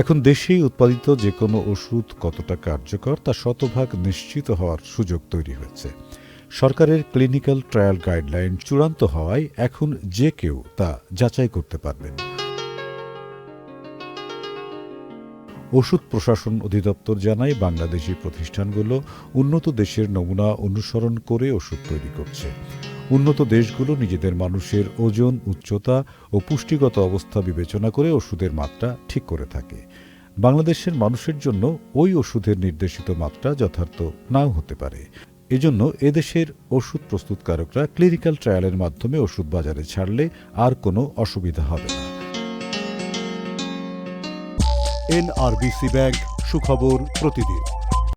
এখন দেশেই উৎপাদিত যে কোনো ওষুধ কতটা কার্যকর তা শতভাগ নিশ্চিত হওয়ার সুযোগ তৈরি হয়েছে। সরকারের ক্লিনিক্যাল ট্রায়াল গাইডলাইন চূড়ান্ত হওয়ায় এখন যে কেউ তা যাচাই করতে পারবেন। ওষুধ প্রশাসন অধিদপ্তর জানায়, বাংলাদেশি প্রতিষ্ঠানগুলো উন্নত দেশের নমুনা অনুসরণ করে ওষুধ তৈরি করছে। উন্নত দেশগুলো নিজেদের মানুষের ওজন, উচ্চতা ও পুষ্টিগত অবস্থা বিবেচনা করে ওষুধের মাত্রা ঠিক করে থাকে। বাংলাদেশের মানুষের জন্য ওই ওষুধের নির্দেশিত মাত্রা যথার্থ নাও হতে পারে। এজন্য এদেশের ওষুধ প্রস্তুতকারকরা ক্লিনিক্যাল ট্রায়ালের মাধ্যমে ওষুধ বাজারে ছাড়লে আর কোনো অসুবিধা হবে না। এনআরবিসি ব্যাংক, সুখবর প্রতিদিন।